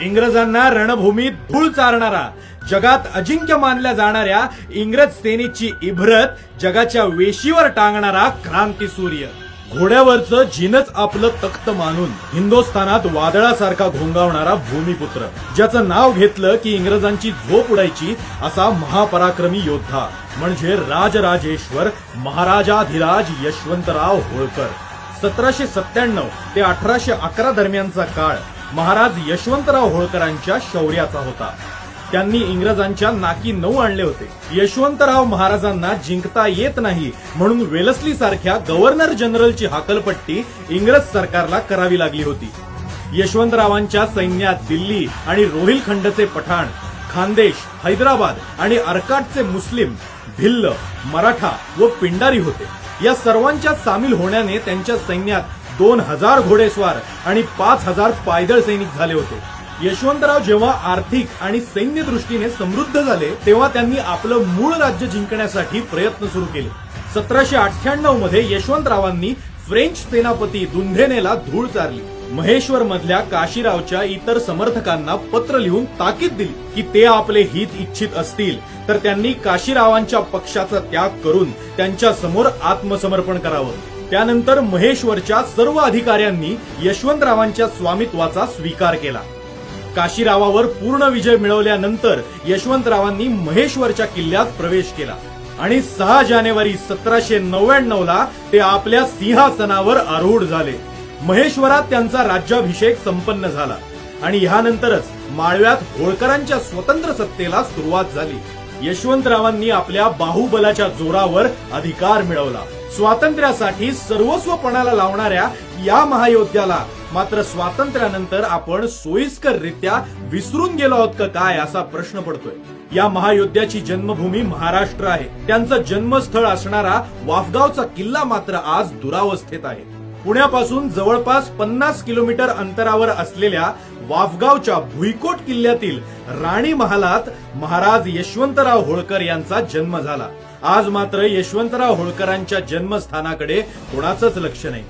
इंग्रजांना रणभूमीत धूळ चारणारा जगात अजिंक्य मानल्या जाणाऱ्या इंग्रज सेनेची इभ्रत जगाच्या वेशीवर टांगणारा क्रांती सूर्य. घोड्यावरचं जिनच आपलं तख्त मानून हिंदुस्थानात वादळासारखा घोंगावणारा भूमिपुत्र. ज्याचं नाव घेतलं की इंग्रजांची झोप उडायची असा महापराक्रमी योद्धा. म्हणजे राजराजेश्वर महाराजाधिराज यशवंतराव होळकर. सतराशे सत्त्याण्णव ते अठराशे अकरा दरम्यानचा काळ महाराज यशवंतराव होळकरांच्या शौर्याचा होता. त्यांनी इंग्रजांच्या नाकी नऊ आणले होते. यशवंतराव महाराजांना जिंकता येत नाही म्हणून वेलस्ली सारख्या गव्हर्नर जनरलची हाकलपट्टी इंग्रज सरकारला करावी लागली होती. यशवंतरावांच्या सैन्यात दिल्ली आणि रोहिलखंडचे पठाण खानदेश हैदराबाद आणि अर्काटचे मुस्लिम भिल्ल मराठा व पिंडारी होते. या सर्वांच्या सामील होण्याने त्यांच्या सैन्यात दोन हजार घोडेस्वार आणि पाच हजार पायदळ सैनिक झाले होते. यशवंतराव जेव्हा आर्थिक आणि सैन्य दृष्टीने समृद्ध झाले तेव्हा त्यांनी आपलं मूळ राज्य जिंकण्यासाठी प्रयत्न सुरू केले. सतराशे अठ्ठ्याण्णवमध्ये यशवंतरावांनी फ्रेंच सेनापती दुंधेनेला धूळ चारली. महेश्वर मधल्या काशीरावच्या इतर समर्थकांना पत्र लिहून ताकीद दिली की ते आपले हित इच्छित असतील. तर त्यांनी काशीरावांच्या पक्षाचा त्याग करून त्यांच्यासमोर आत्मसमर्पण करावं. त्यानंतर महेश्वरच्या सर्व अधिकाऱ्यांनी यशवंतरावांच्या स्वामित्वाचा स्वीकार केला. काशीरावावर पूर्ण विजय मिळवल्यानंतर यशवंतरावांनी महेश्वरच्या किल्ल्यात प्रवेश केला आणि सहा जानेवारी सतराशे नव्याण्णव ला ते आपल्या सिंहासनावर आरूढ झाले. महेश्वरात त्यांचा राज्याभिषेक संपन्न झाला आणि ह्यानंतरच माळव्यात होळकरांच्या स्वतंत्र सत्तेला सुरुवात झाली. यशवंतरावांनी आपल्या बाहुबलाच्या जोरावर अधिकार मिळवला. स्वातंत्र्यासाठी सर्वस्व पणाला लावणाऱ्या या महायोद्ध्याला. मात्र स्वातंत्र्यानंतर आपण सोयीस्कररित्या विसरून गेलो आहोत का काय असा प्रश्न पडतोय. या महायोद्ध्याची जन्मभूमी महाराष्ट्र आहे. त्यांचं जन्मस्थळ असणारा वाफगावचा किल्ला मात्र आज दुरावस्थेत आहे. पुण्यापासून जवळपास पन्नास किलोमीटर अंतरावर असलेल्या वाफगावच्या भुईकोट किल्ल्यातील राणी महालात महाराज यशवंतराव होळकर यांचा जन्म झाला. आज मात्र यशवंतराव होळकरांच्या जन्मस्थानाकडे कोणाचंच लक्ष नाही.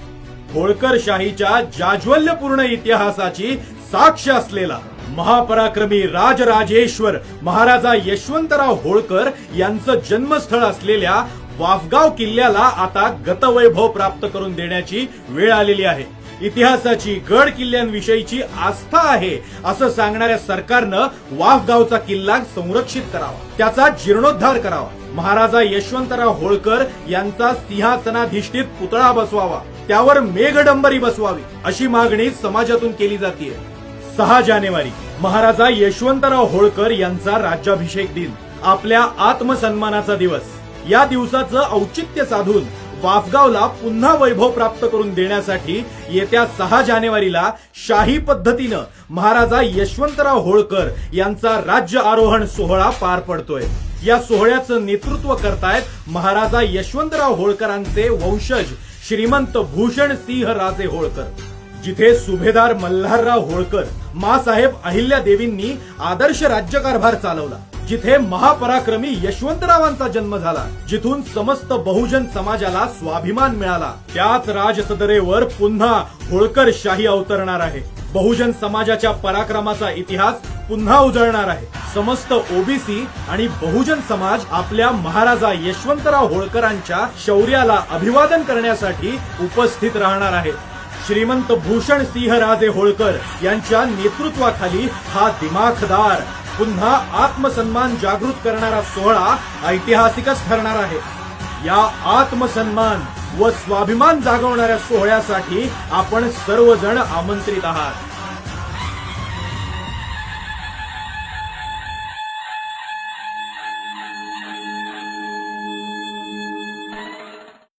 होळकर शाहीच्या जाज्वल्यपूर्ण इतिहासाची साक्ष असलेला महापराक्रमी राजराजेश्वर महाराजा यशवंतराव होळकर यांचं जन्मस्थळ असलेल्या वाफगाव किल्ल्याला आता गतवैभव प्राप्त करून देण्याची वेळ आलेली आहे. इतिहासाची गड किल्ल्यांविषयीची आस्था आहे असं सांगणाऱ्या सरकारनं वाफगावचा किल्ला संरक्षित करावा. त्याचा जीर्णोद्धार करावा. महाराजा यशवंतराव होळकर यांचा सिंहासनाधिष्ठित पुतळा बसवावा. त्यावर मेघडंबरी बसवावी अशी मागणी समाजातून केली जाते सहा जानेवारी महाराजा यशवंतराव होळकर यांचा राज्याभिषेक दिन. आपल्या आत्मसन्मानाचा दिवस. या दिवसाचं औचित्य साधून वाफगावला पुन्हा वैभव प्राप्त करून देण्यासाठी येत्या सहा जानेवारीला शाही पद्धतीनं महाराजा यशवंतराव होळकर यांचा राज्य आरोहण सोहळा पार पडतोय. या सोहळ्याचं नेतृत्व करतायत महाराजा यशवंतराव होळकरांचे वंशज श्रीमंत भूषण सिंह राजे होळकर. जिथे सुभेदार मल्हारराव होळकर मासाहेब अहिल्या देवींनी आदर्श राज्यकारभार चालवला. जिथे महापराक्रमी यशवंतरावांचा जन्म झाला जिथून समस्त बहुजन समाजाला स्वाभिमान मिळाला. त्याच राजसदरेवर पुन्हा होळकर शाही अवतरणार आहे. बहुजन समाजाच्या पराक्रमाचा इतिहास पुन्हा उजळणार आहे. समस्त ओबीसी आणि बहुजन समाज आपल्या महाराजा यशवंतराव होळकरांच्या शौर्याला अभिवादन करण्यासाठी उपस्थित राहणार आहे. श्रीमंत भूषण सिंह राजे होळकर यांच्या नेतृत्वाखाली हा दिमाखदार पुन्हा आत्मसन्मान जागृत करणारा सोहळा ऐतिहासिकच ठरणार आहे. या आत्मसन्मान व स्वाभिमान जागवणाऱ्या सोहळ्यासाठी आपण सर्वजण आमंत्रित आहात.